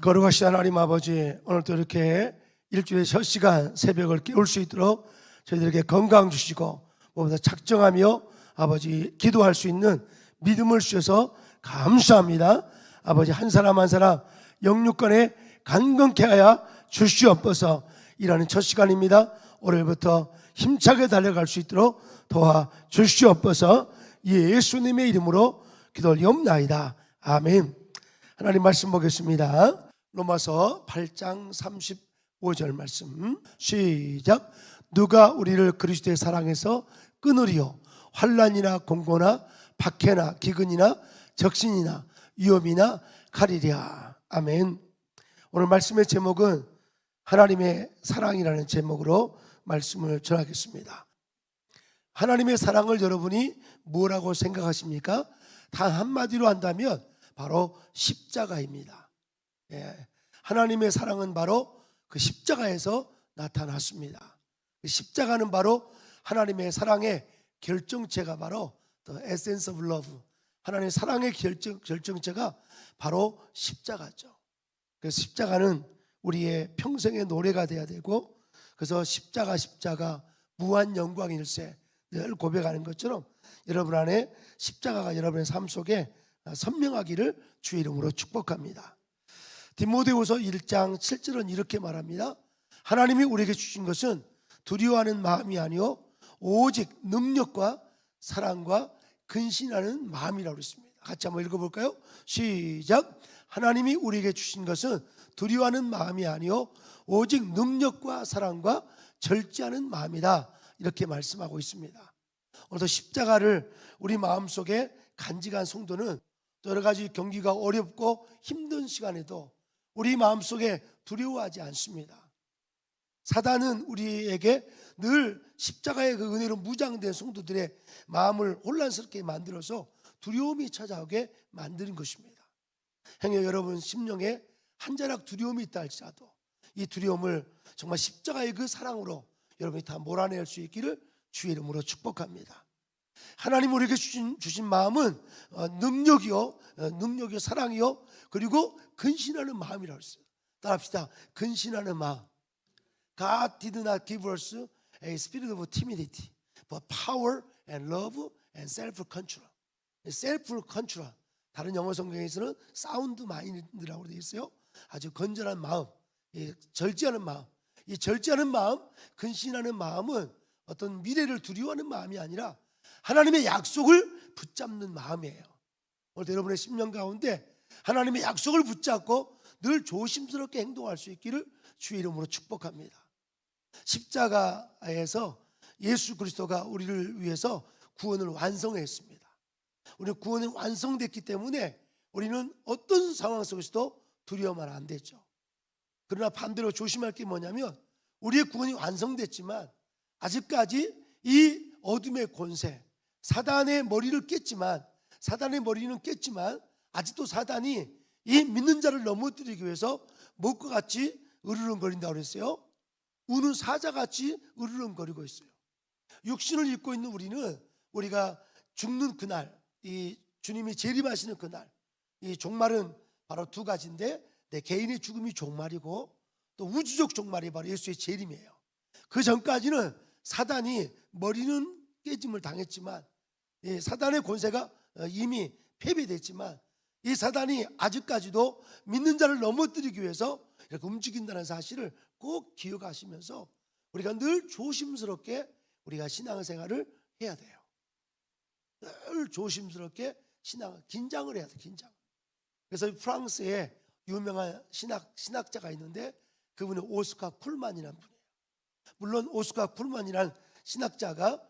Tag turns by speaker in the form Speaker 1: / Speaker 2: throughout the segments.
Speaker 1: 거룩하신 하나님 아버지 오늘도 이렇게 일주일의 첫 시간 새벽을 깨울 수 있도록 저희들에게 건강 주시고 무엇보다 작정하며 아버지 기도할 수 있는 믿음을 주셔서 감사합니다. 아버지 한 사람 한 사람 영육간에 강건케 하여 주시옵소서. 이라는 첫 시간입니다. 오늘부터 힘차게 달려갈 수 있도록 도와 주시옵소서. 예수님의 이름으로 기도 올리옵나이다. 아멘. 하나님 말씀 보겠습니다. 로마서 8장 35절 말씀. 시작. 누가 우리를 그리스도의 사랑에서 끊으리요? 환란이나 공고나 박해나 기근이나 적신이나 위험이나 가리랴. 아멘. 오늘 말씀의 제목은 하나님의 사랑이라는 제목으로 말씀을 전하겠습니다. 하나님의 사랑을 여러분이 뭐라고 생각하십니까? 단 한마디로 한다면 바로 십자가입니다. 예, 하나님의 사랑은 바로 그 십자가에서 나타났습니다. 그 십자가는 바로 하나님의 사랑의 결정체가 바로 the essence of love. 하나님의 사랑의 결정, 결정체가 바로 십자가죠. 그래서 십자가는 우리의 평생의 노래가 돼야 되고 그래서 십자가 십자가 무한 영광일세 늘 고백하는 것처럼 여러분 안에 십자가가 여러분의 삶 속에 선명하기를 주의 이름으로 축복합니다. 디모데후서 1장 7절은 이렇게 말합니다. 하나님이 우리에게 주신 것은 두려워하는 마음이 아니요 오직 능력과 사랑과 근신하는 마음이라고 그랬습니다. 같이 한번 읽어볼까요? 시작. 하나님이 우리에게 주신 것은 두려워하는 마음이 아니요 오직 능력과 사랑과 절제하는 마음이다. 이렇게 말씀하고 있습니다. 오늘도 십자가를 우리 마음 속에 간직한 성도는 여러 가지 경기가 어렵고 힘든 시간에도 우리 마음속에 두려워하지 않습니다. 사단은 우리에게 늘 십자가의 그 은혜로 무장된 성도들의 마음을 혼란스럽게 만들어서 두려움이 찾아오게 만드는 것입니다. 행여 여러분 심령에 한 자락 두려움이 있다 할지라도 이 두려움을 정말 십자가의 그 사랑으로 여러분이 다 몰아낼 수 있기를 주의 이름으로 축복합니다. 하나님 우리에게 주신, 주신 마음은 어, 능력이요, 어, 능력이요, 사랑이요, 그리고 근신하는 마음이라고 했어요. 따라합시다. 근신하는 마음. God did not give us a spirit of timidity, but power and love and self-control. self-control. 다른 영어 성경에서는 사운드 마인드라고 되어 있어요. 아주 건전한 마음, 이 절제하는 마음. 이 절제하는 마음, 근신하는 마음은 어떤 미래를 두려워하는 마음이 아니라 하나님의 약속을 붙잡는 마음이에요. 오늘 여러분의 심령 가운데 하나님의 약속을 붙잡고 늘 조심스럽게 행동할 수 있기를 주의 이름으로 축복합니다. 십자가에서 예수 그리스도가 우리를 위해서 구원을 완성했습니다. 우리 구원이 완성됐기 때문에 우리는 어떤 상황 속에서도 두려워하면 안 되죠. 그러나 반대로 조심할 게 뭐냐면 우리의 구원이 완성됐지만 아직까지 이 어둠의 권세, 사단의 머리를 깼지만 사단의 머리는 깼지만 아직도 사단이 이 믿는 자를 넘어뜨리기 위해서 목과 같이 으르렁거린다고 그랬어요. 우는 사자같이 으르렁거리고 있어요. 육신을 입고 있는 우리는 우리가 죽는 그날, 이 주님이 재림하시는 그날, 이 종말은 바로 두 가지인데 내 개인의 죽음이 종말이고 또 우주적 종말이 바로 예수의 재림이에요. 그 전까지는 사단이 머리는 깨짐을 당했지만 이 사단의 권세가 어, 이미 패배됐지만 이 사단이 아직까지도 믿는 자를 넘어뜨리기 위해서 이렇게 움직인다는 사실을 꼭 기억하시면서 우리가 늘 조심스럽게 우리가 신앙생활을 해야 돼요. 늘 조심스럽게 신앙 긴장을 해야 돼 긴장. 그래서 프랑스에 유명한 신학 신학자가 있는데 그분이 오스카 쿨만이라는 분이에요. 물론 오스카 쿨만이라는 신학자가 어,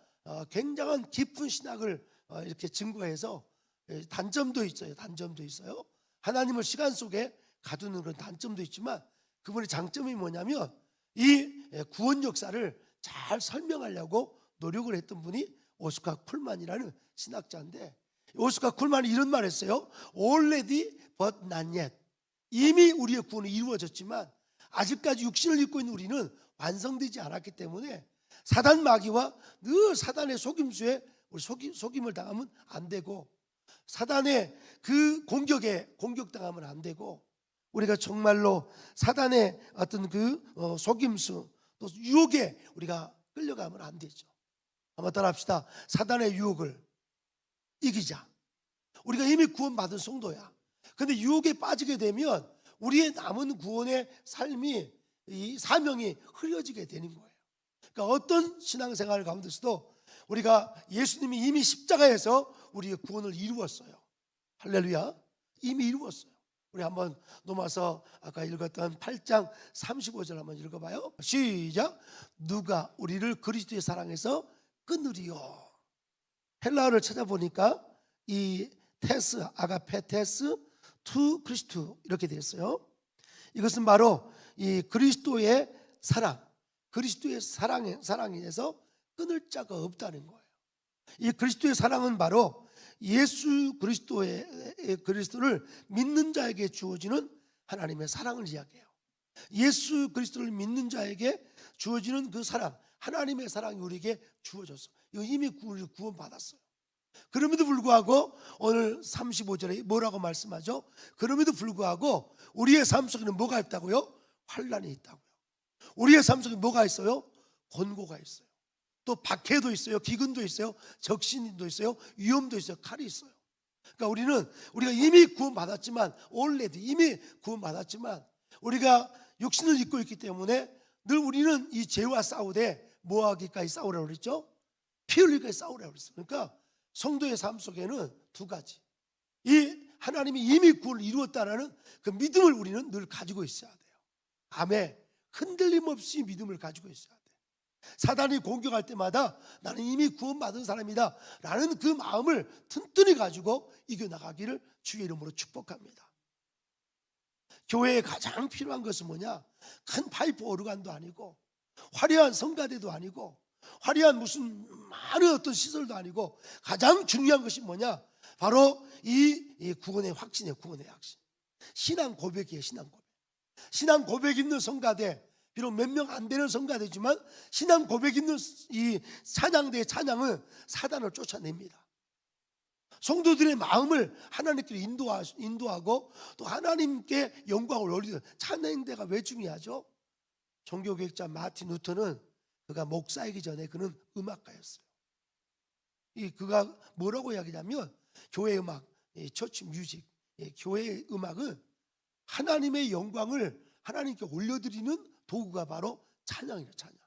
Speaker 1: 굉장한 깊은 신학을 어, 이렇게 증거해서 예, 단점도 있어요. 단점도 있어요. 하나님을 시간 속에 가두는 그런 단점도 있지만 그분의 장점이 뭐냐면 이 예, 구원 역사를 잘 설명하려고 노력을 했던 분이 오스카 쿨만이라는 신학자인데 오스카 쿨만이 이런 말 했어요. Already but not yet. 이미 우리의 구원이 이루어졌지만 아직까지 육신을 입고 있는 우리는 완성되지 않았기 때문에 사단 마귀와 늘 사단의 속임수에 우리 속임, 속임을 당하면 안 되고 사단의 그 공격에 공격당하면 안 되고 우리가 정말로 사단의 어떤 그 어, 속임수 또 유혹에 우리가 끌려가면 안 되죠. 한번 따라합시다. 사단의 유혹을 이기자. 우리가 이미 구원받은 성도야. 근데 유혹에 빠지게 되면 우리의 남은 구원의 삶이 이 사명이 흐려지게 되는 거예요. 그러니까 어떤 신앙생활 가운데서도 우리가 예수님이 이미 십자가에서 우리의 구원을 이루었어요. 할렐루야. 이미 이루었어요. 우리 한번 넘어서 아까 읽었던 8장 35절 한번 읽어봐요. 시작. 누가 우리를 그리스도의 사랑에서 끊으리요. 헬라어를 찾아보니까 이 테스 아가페 테스 투 크리스투 이렇게 되어 있어요. 이것은 바로 이 그리스도의 사랑, 그리스도의 사랑에 사랑에서 끊을 자가 없다는 거예요. 이 그리스도의 사랑은 바로 예수 그리스도의 그리스도를 믿는 자에게 주어지는 하나님의 사랑을 이야기해요. 예수 그리스도를 믿는 자에게 주어지는 그 사랑, 하나님의 사랑이 우리에게 주어졌어. 이거 이미 우리 구원 받았어요. 그럼에도 불구하고 오늘 35절에 뭐라고 말씀하죠? 그럼에도 불구하고 우리의 삶 속에는 뭐가 있다고요? 환란이 있다고요. 우리의 삶 속에 뭐가 있어요? 권고가 있어요. 또 박해도 있어요. 기근도 있어요. 적신도 있어요. 위험도 있어요. 칼이 있어요. 그러니까 우리는 우리가 이미 구원받았지만 올레드 이미 구원받았지만 우리가 육신을 입고 있기 때문에 늘 우리는 이 죄와 싸우되 뭐하기까지 싸우라고 그랬죠? 피 흘리기까지 싸우라고 그랬어요. 그러니까 성도의 삶 속에는 두 가지. 이 하나님이 이미 구원을 이루었다는 그 믿음을 우리는 늘 가지고 있어야 돼요. 아멘. 흔들림 없이 믿음을 가지고 있어야 돼. 사단이 공격할 때마다 나는 이미 구원받은 사람이다. 라는 그 마음을 튼튼히 가지고 이겨나가기를 주의 이름으로 축복합니다. 교회에 가장 필요한 것은 뭐냐? 큰 파이프 오르간도 아니고 화려한 성가대도 아니고 화려한 무슨 많은 어떤 시설도 아니고 가장 중요한 것이 뭐냐? 바로 이, 이 구원의 확신이에요. 구원의 확신. 신앙 고백이에요. 신앙 고백. 신앙 고백 있는 성가대 비록 몇 명 안 되는 성가대지만 신앙 고백 있는 이 찬양대의 찬양은 사단을 쫓아냅니다. 성도들의 마음을 하나님께 인도하, 인도하고 또 하나님께 영광을 올리는 찬양대가 왜 중요하죠? 종교교육자 마틴 루터는 그가 목사이기 전에 그는 음악가였어요. 이 그가 뭐라고 이야기냐면 교회 음악, 이 처치 뮤직, 이 교회의 음악은 하나님의 영광을 하나님께 올려드리는 도구가 바로 찬양이에요. 찬양.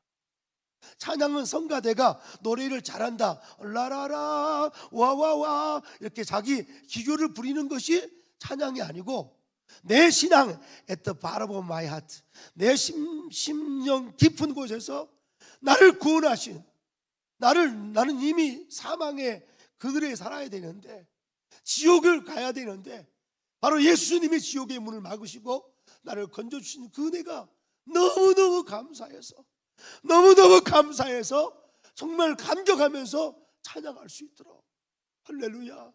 Speaker 1: 찬양은 성가대가 노래를 잘한다. 라라라 와와와 이렇게 자기 기교를 부리는 것이 찬양이 아니고 내 신앙 at the bottom of my heart 내 심, 심령 깊은 곳에서 나를 구원하신 나를 나는 이미 사망의 그늘에 살아야 되는데 지옥을 가야 되는데 바로 예수님이 지옥의 문을 막으시고 나를 건져 주신 그 은혜가 너무너무 감사해서 너무너무 감사해서 정말 감격하면서 찬양할 수 있도록 할렐루야.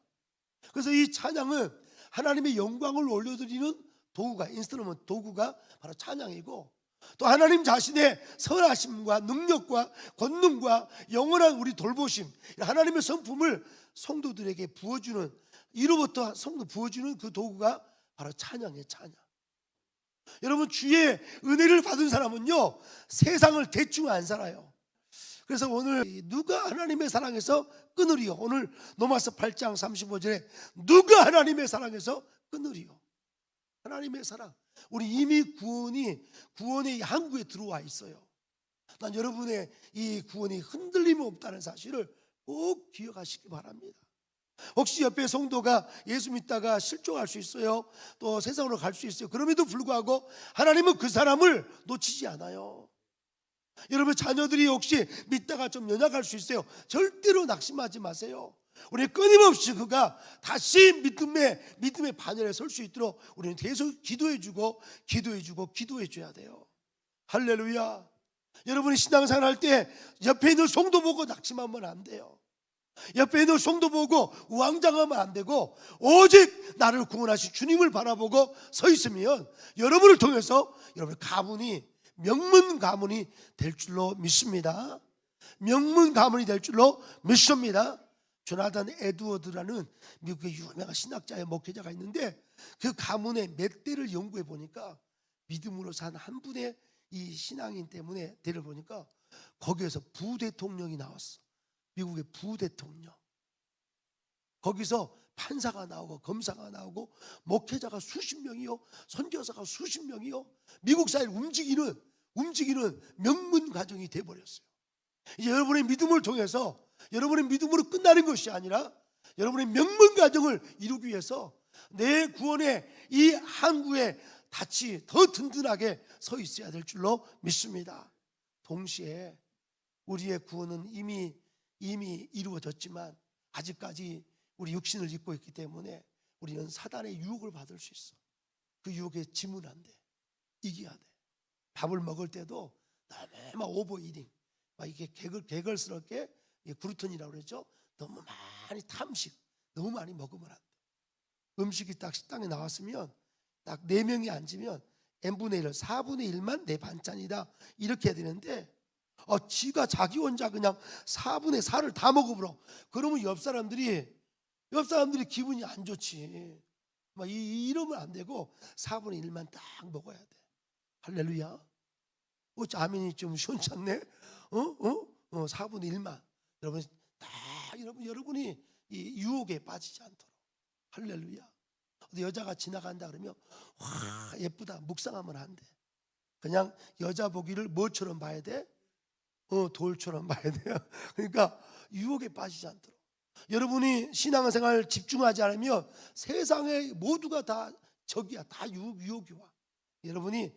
Speaker 1: 그래서 이 찬양은 하나님의 영광을 올려드리는 도구가 인스트루먼트 도구가 바로 찬양이고 또 하나님 자신의 선하심과 능력과 권능과 영원한 우리 돌보심 하나님의 성품을 성도들에게 부어주는 이로부터 성도 부어주는 그 도구가 바로 찬양의 찬양. 여러분 주의 은혜를 받은 사람은요 세상을 대충 안 살아요. 그래서 오늘 누가 하나님의 사랑에서 끊으리요? 오늘 로마서 8장 35절에 누가 하나님의 사랑에서 끊으리요? 하나님의 사랑. 우리 이미 구원이 구원의 항구에 들어와 있어요. 난 여러분의 이 구원이 흔들림 없다는 사실을 꼭 기억하시기 바랍니다. 혹시 옆에 성도가 예수 믿다가 실종할 수 있어요. 또 세상으로 갈 수 있어요. 그럼에도 불구하고 하나님은 그 사람을 놓치지 않아요. 여러분 자녀들이 혹시 믿다가 좀 연약할 수 있어요. 절대로 낙심하지 마세요. 우리 끊임없이 그가 다시 믿음의 믿음의 반열에 설 수 있도록 우리는 계속 기도해주고 기도해주고 기도해줘야 돼요. 할렐루야. 여러분이 신앙생활 할 때 옆에 있는 성도 보고 낙심하면 안 돼요. 옆에 있는 성도 보고 우왕좌왕하면 안 되고 오직 나를 구원하신 주님을 바라보고 서 있으면 여러분을 통해서 여러분의 가문이 명문 가문이 될 줄로 믿습니다. 명문 가문이 될 줄로 믿습니다. 조나단 에드워드라는 미국의 유명한 신학자의 목회자가 있는데 그 가문의 몇 대를 연구해 보니까 믿음으로 산 한 분의 이 신앙인 때문에 대를 보니까 거기에서 부대통령이 나왔어. 미국의 부대통령. 거기서 판사가 나오고 검사가 나오고 목회자가 수십 명이요, 선교사가 수십 명이요. 미국 사회를 움직이는 움직이는 명문 가정이 돼 버렸어요. 여러분의 믿음을 통해서 여러분의 믿음으로 끝나는 것이 아니라 여러분의 명문 가정을 이루기 위해서 내 구원의 이 항구에 닻이 더 든든하게 서 있어야 될 줄로 믿습니다. 동시에 우리의 구원은 이미 이미 이루어졌지만 아직까지 우리 육신을 입고 있기 때문에 우리는 사단의 유혹을 받을 수 있어. 그 유혹에 지문 안 돼. 이겨야 돼. 밥을 먹을 때도 너무 막 오버이딩, 막 이게 개걸 개걸스럽게 그루턴이라고 그러죠. 너무 많이 탐식, 너무 많이 먹으면 안 돼. 음식이 딱 식당에 나왔으면 딱네 명이 앉으면 n분의 1을 4분의 1만 내 반찬이다 이렇게 해야 되는데 어, 지가 자기 혼자 그냥 4분의 4를 다 먹어버려. 그러면 옆 사람들이 옆 사람들이 기분이 안 좋지. 막 이, 이러면 안 되고 4분의 1만 딱 먹어야 돼. 할렐루야. 어, 아멘이 좀 시원찮네. 어? 어? 어, 4분의 1만. 여러분 다 여러분 여러분이 이 유혹에 빠지지 않도록. 할렐루야. 여자가 지나간다 그러면 와 예쁘다 묵상하면 안 돼. 그냥 여자 보기를 뭐처럼 봐야 돼? 어 돌처럼 봐야 돼요. 그러니까 유혹에 빠지지 않도록. 여러분이 신앙생활 집중하지 않으면 세상의 모두가 다 적이야. 다 유혹, 유혹이 와. 여러분이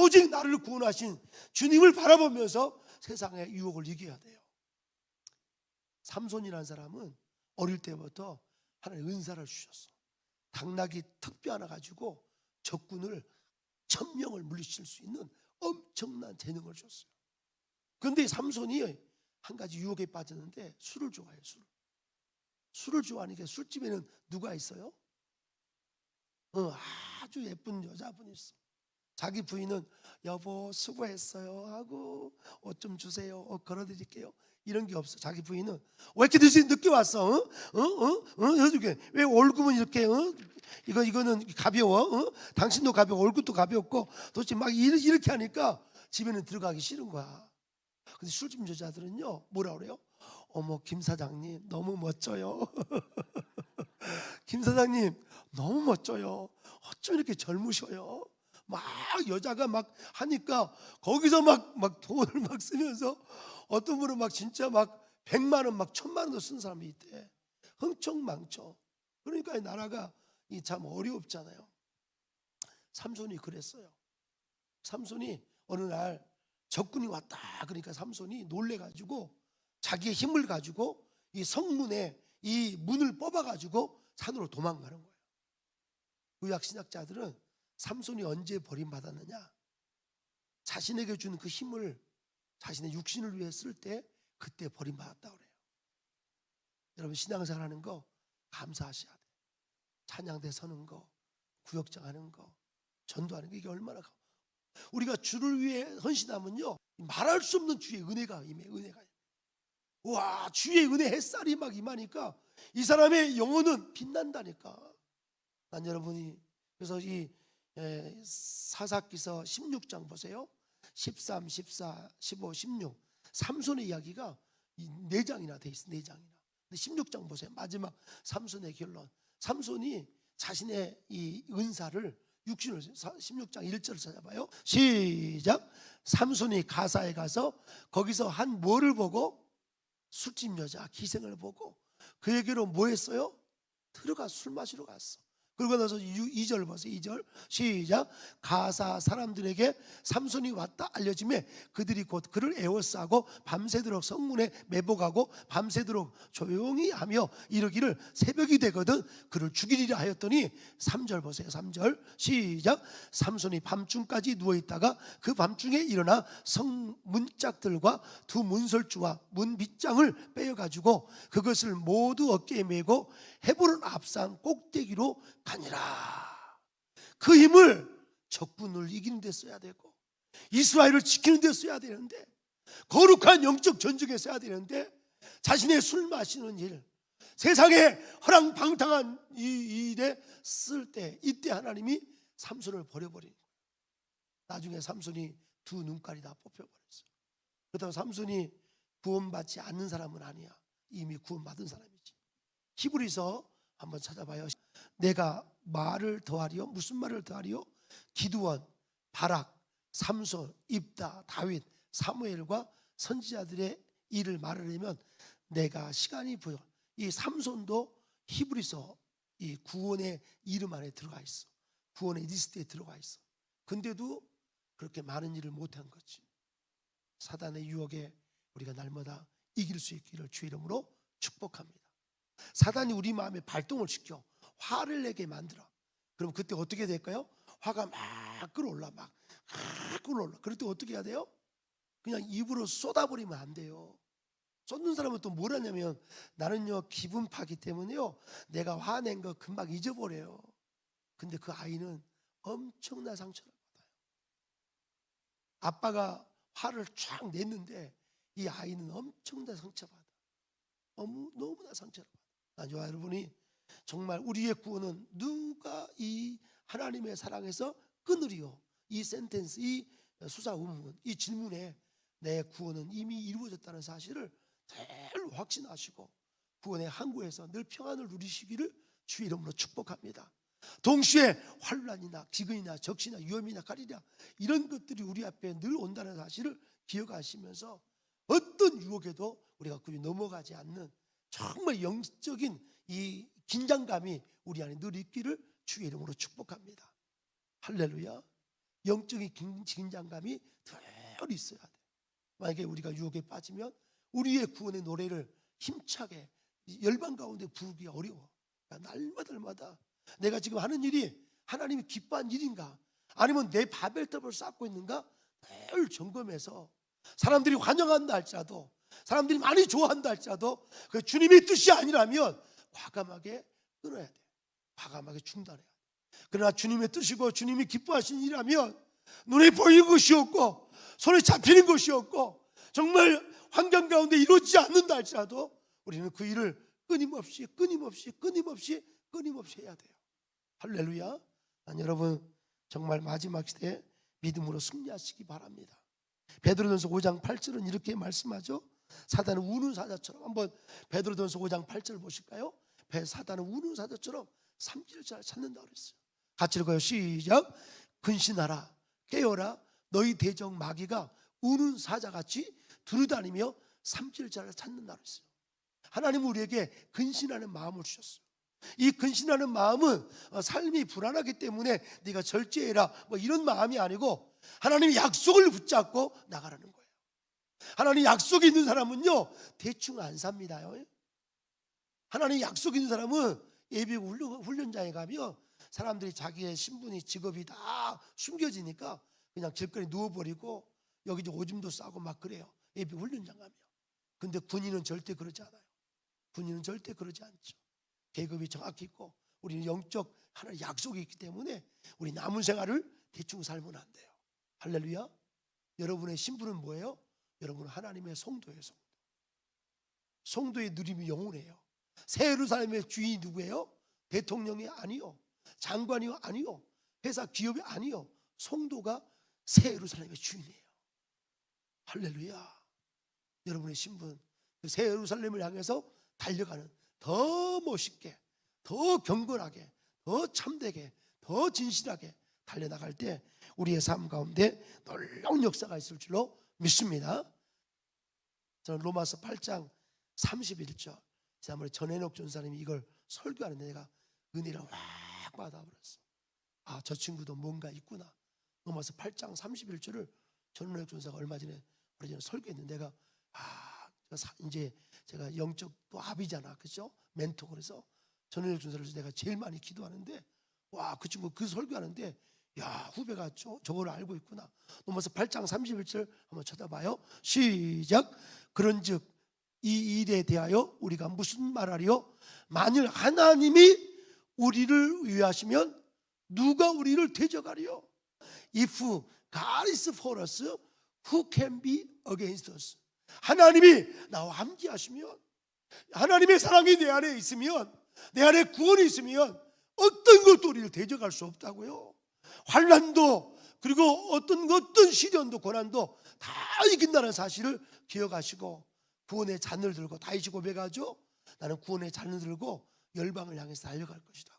Speaker 1: 오직 나를 구원하신 주님을 바라보면서 세상의 유혹을 이겨야 돼요. 삼손이라는 사람은 어릴 때부터 하나님 은사를 주셨어. 당나귀 특비 하나 가지고 적군을 천 명을 물리칠 수 있는 엄청난 재능을 줬어요. 그런데 삼손이 한 가지 유혹에 빠졌는데 술을 좋아해요. 술. 술을 좋아하니까 술집에는 누가 있어요? 어, 아주 예쁜 여자분이 있어. 자기 부인은 여보 수고했어요 하고 옷 좀 주세요. 옷 걸어드릴게요. 이런 게 없어. 자기 부인은 왜 이렇게 늦게, 늦게 왔어? 어? 어? 어? 어? 해주게. 왜 월급은 이렇게? 어? 이거 이거는 가벼워. 어? 당신도 가벼워. 월급도 가볍고 도대체 막 이렇게 하니까 집에는 들어가기 싫은 거야. 근데 술집 여자들은요 뭐라 그래요? 어머 김 사장님 너무 멋져요. 김 사장님 너무 멋져요. 어쩜 이렇게 젊으셔요? 막 여자가 막 하니까 거기서 막 막 돈을 막 쓰면서 어떤 분은 막 진짜 막 백만 원 막 천만 원도 쓴 사람이 있대. 흥청망청. 그러니까 이 나라가 이 참 어렵잖아요. 삼손이 그랬어요. 삼손이 어느 날 적군이 왔다 그러니까 삼손이 놀래 가지고 자기의 힘을 가지고 이 성문에 이 문을 뽑아 가지고 산으로 도망가는 거예요. 구약 신학자들은 삼손이 언제 버림받았느냐? 자신에게 주는 그 힘을 자신의 육신을 위해 쓸 때 그때 버림받았다 그래요. 여러분 신앙생활 하는 거 감사하셔야 돼. 찬양대 서는 거, 구역장 하는 거, 전도하는 거 이게 얼마나 가- 우리가 주를 위해 헌신하면요 말할 수 없는 주의 은혜가 임해 은혜가. 와 주의 은혜 햇살이 막 임하니까 이 사람의 영혼은 빛난다니까. 난 여러분이 그래서 이 에, 사사기서 16장 보세요. 13, 14, 15, 16 삼손의 이야기가 이네 장이나 돼 있어 네 장이나. 근데 16장 보세요. 마지막 삼손의 결론. 삼손이 자신의 이 은사를 육신을 16장 1절을 찾아봐요. 시작. 삼손이 가사에 가서 거기서 한 뭐를 보고 술집 여자 기생을 보고 그에게로 뭐 했어요? 들어가 술 마시러 갔어. 그러고 나서 2절 보세요. 2절 시작. 가사 사람들에게 삼손이 왔다 알려짐에 그들이 곧 그를 에워싸고 밤새도록 성문에 매복하고 밤새도록 조용히 하며 이르기를 새벽이 되거든 그를 죽이리라 하였더니 3절 보세요. 3절 시작. 삼손이 밤중까지 누워 있다가 그 밤중에 일어나 성 문짝들과 두 문설주와 문 밑장을 빼어 가지고 그것을 모두 어깨에 메고 헤브론 앞산 꼭대기로 가니라. 그 힘을 적군을 이기는 데 써야 되고 이스라엘을 지키는 데 써야 되는데 거룩한 영적 전쟁에 써야 되는데 자신의 술 마시는 일, 세상에 허랑방탕한 이, 이 일에 쓸 때 이때 하나님이 삼손을 버려버린. 나중에 삼손이 두 눈깔이 다 뽑혀버렸어요. 그렇다고 삼손이 구원받지 않는 사람은 아니야. 이미 구원받은 사람이지. 히브리서 한번 찾아봐요. 내가 말을 더하리요. 무슨 말을 더하리요? 기두원, 바락, 삼손, 입다, 다윗, 사무엘과 선지자들의 일을 말하려면 내가 시간이 보여. 이 삼손도 히브리서 이 구원의 이름 안에 들어가 있어. 구원의 리스트에 들어가 있어. 근데도 그렇게 많은 일을 못한 거지. 사단의 유혹에 우리가 날마다 이길 수 있기를 주 이름으로 축복합니다. 사단이 우리 마음에 발동을 시켜 화를 내게 만들어. 그럼 그때 어떻게 될까요? 화가 막 끌어올라 막, 막 끌어올라. 그럴 때 어떻게 해야 돼요? 그냥 입으로 쏟아버리면 안 돼요. 쏟는 사람은 또뭘 하냐면 나는요 기분 파기 때문에요 내가 화낸 거 금방 잊어버려요. 근데 그 아이는 엄청난 상처를 받아요. 아빠가 화를 쫙 냈는데 이 아이는 엄청난 상처받아. 너무 너무나 상처를 받아. 아주 여러분이 정말 우리의 구원은 누가 이 하나님의 사랑에서 끊으리요. 이 센텐스, 이 수사 의문, 이 질문에 내 구원은 이미 이루어졌다는 사실을 늘 확신하시고 구원의 항구에서 늘 평안을 누리시기를 주 이름으로 축복합니다. 동시에 환란이나 기근이나 적시나 위험이나 가리랴 이런 것들이 우리 앞에 늘 온다는 사실을 기억하시면서 어떤 유혹에도 우리가 그리 넘어가지 않는 정말 영적인 이 긴장감이 우리 안에 늘 있기를 주의 이름으로 축복합니다. 할렐루야. 영적인 긴- 긴장감이 늘 있어야 돼. 만약에 우리가 유혹에 빠지면 우리의 구원의 노래를 힘차게 열방 가운데 부르기 어려워. 날마다 날마다 내가 지금 하는 일이 하나님이 기뻐한 일인가? 아니면 내 바벨탑을 쌓고 있는가? 늘 점검해서 사람들이 환영한다 할지라도 사람들이 많이 좋아한다 할지라도 그 주님의 뜻이 아니라면 과감하게 끊어야 돼. 과감하게 중단해야 돼. 그러나 주님의 뜻이고 주님이 기뻐하신 일이라면 눈에 보이는 것이 없고 손에 잡히는 것이 없고 정말 환경 가운데 이루어지지 않는다 할지라도 우리는 그 일을 끊임없이 끊임없이 끊임없이 끊임없이 해야 돼요. 할렐루야. 난 여러분 정말 마지막 시대에 믿음으로 승리하시기 바랍니다. 베드로전서 5장 8절은 이렇게 말씀하죠. 사단은 우는 사자처럼 한번 베드로전서 5장 8절 보실까요? 배 사단은 우는 사자처럼 삼킬자를 찾는다 그랬어요. 같이 읽어요. 시작. 근신하라 깨어라 너희 대적 마귀가 우는 사자같이 두루다니며 삼킬자를 찾는다 그랬어요. 하나님은 우리에게 근신하는 마음을 주셨어요. 이 근신하는 마음은 어, 삶이 불안하기 때문에 네가 절제해라 뭐 이런 마음이 아니고 하나님의 약속을 붙잡고 나가라는 거예요. 하나님 약속이 있는 사람은요 대충 안 삽니다요. 하나님 약속 있는 사람은 예비 훈련, 훈련장에 가면 사람들이 자기의 신분이 직업이 다 숨겨지니까 그냥 길거리 누워버리고 여기 이제 오줌도 싸고 막 그래요. 예비 훈련장 가면. 근데 군인은 절대 그러지 않아요. 군인은 절대 그러지 않죠. 계급이 정확히 있고 우리는 영적 하나의 약속이 있기 때문에 우리 남은 생활을 대충 살면 안 돼요. 할렐루야. 여러분의 신분은 뭐예요? 여러분은 하나님의 성도예요. 성도. 성도의 누림이 영원해요. 새 예루살렘의 주인이 누구예요? 대통령이 아니요. 장관이요 아니요. 회사 기업이 아니요. 성도가 새 예루살렘의 주인이에요. 할렐루야. 여러분의 신분 그새 예루살렘을 향해서 달려가는 더 멋있게, 더 경건하게, 더 참되게, 더 진실하게 달려나갈 때 우리의 삶 가운데 놀라운 역사가 있을 줄로 믿습니다. 저는 로마서 8장 31절 지난번에 전해녹 전사님이 이걸 설교하는데 내가 은혜를 확 받아버렸어. 아, 저 친구도 뭔가 있구나. 로마서 8장 31절을 전해녹 전사가 얼마 전에 우리 전에 설교했는데 내가 아, 이제 제가 영적 또 아비잖아, 그죠? 멘토 그래서 전해녹 전사를 내가 제일 많이 기도하는데 와, 그 친구 그 설교하는데 야, 후배가 저, 저걸 알고 있구나. 로마서 8장 31절 한번 쳐다봐요. 시작. 그런 즉 이 일에 대하여 우리가 무슨 말하리요? 만일 하나님이 우리를 위하시면 누가 우리를 대적하리요? If God is for us, who can be against us? 하나님이 나와 함께 하시면 하나님의 사랑이 내 안에 있으면 내 안에 구원이 있으면 어떤 것도 우리를 대적할 수 없다고요. 환란도 그리고 어떤 어떤 시련도 고난도 다 이긴다는 사실을 기억하시고 구원의 잔을 들고 다윗이 고백하죠. 나는 구원의 잔을 들고 열방을 향해서 달려갈 것이다.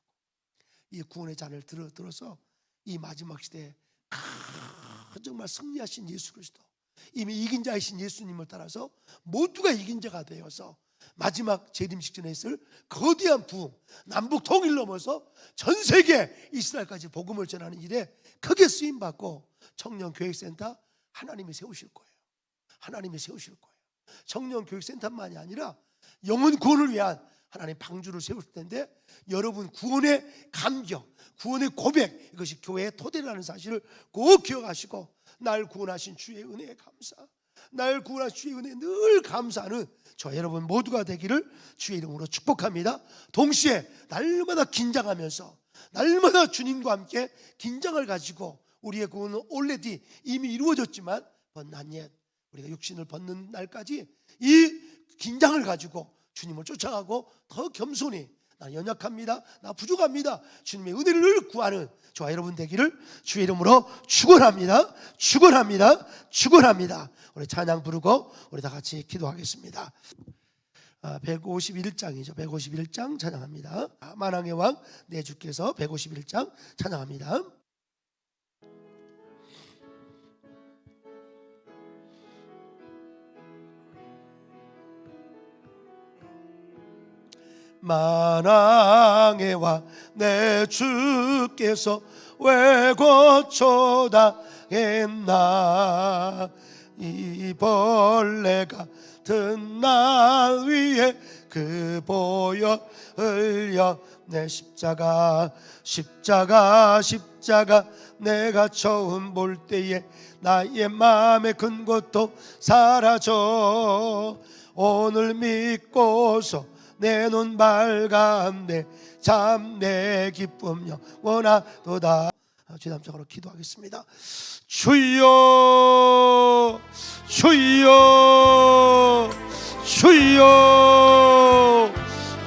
Speaker 1: 이 구원의 잔을 들어 들어서 이 마지막 시대에 아, 정말 승리하신 예수 그리스도 이미 이긴 자이신 예수님을 따라서 모두가 이긴 자가 되어서 마지막 재림 직전에 있을 거대한 부흥 남북 통일 넘어서 전 세계 이스라엘까지 복음을 전하는 일에 크게 쓰임 받고 청년 교육센터 하나님이 세우실 거예요. 하나님이 세우실 거예요. 청년 교육센터만이 아니라 영혼 구원을 위한 하나님 방주를 세우실 텐데 여러분 구원의 감격, 구원의 고백 이것이 교회의 토대라는 사실을 꼭 기억하시고 날 구원하신 주의 은혜에 감사, 날 구원하신 주의 은혜에 늘 감사하는 저 여러분 모두가 되기를 주의 이름으로 축복합니다. 동시에 날마다 긴장하면서 날마다 주님과 함께 긴장을 가지고 우리의 구원은 올레디 이미 이루어졌지만 번난 옛 우리가 육신을 벗는 날까지 이 긴장을 가지고 주님을 쫓아가고 더 겸손히 나 연약합니다. 나 부족합니다. 주님의 은혜를 구하는 저와 여러분 되기를 주의 이름으로 축원합니다. 축원합니다. 축원합니다. 우리 찬양 부르고 우리 다 같이 기도하겠습니다. 아, 151장이죠. 151장 찬양합니다. 아, 만왕의 왕 내 주께서 151장 찬양합니다. 만왕의 왕내 주께서 왜 고초당했나? 이 벌레가 든날 위에 그 보혈 흘려 내 십자가 십자가 십자가 내가 처음 볼 때에 나의 마음의 큰 것도 사라져. 오늘 믿고서 내 눈 밝았네. 참 내 기쁨 영원하도다. 주담적으로 기도하겠습니다. 주여 주여 주여.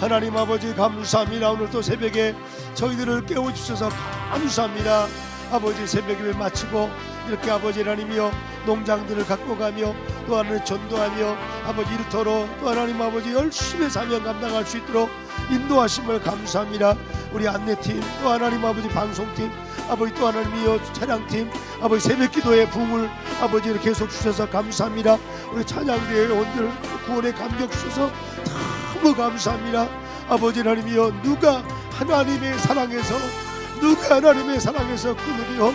Speaker 1: 하나님 아버지 감사합니다. 오늘도 새벽에 저희들을 깨워주셔서 감사합니다 아버지 새벽 예배 마치고 이렇게 아버지 하나님이여 농장들을 갖고 가며 또 하나님 전도하며 아버지 일터로 또 하나님 아버지 열심히 사명 감당할 수 있도록 인도하심을 감사합니다. 우리 안내팀 또 하나님 아버지 방송팀 아버지 또 하나님이여 차량팀 아버지 새벽 기도의 붕을 아버지 를 계속 주셔서 감사합니다. 우리 찬양대회 온들 구원의 감격 주셔서 너무 감사합니다. 아버지 하나님이여 누가 하나님의 사랑에서 누가 하나님의 사랑에서 끊으리요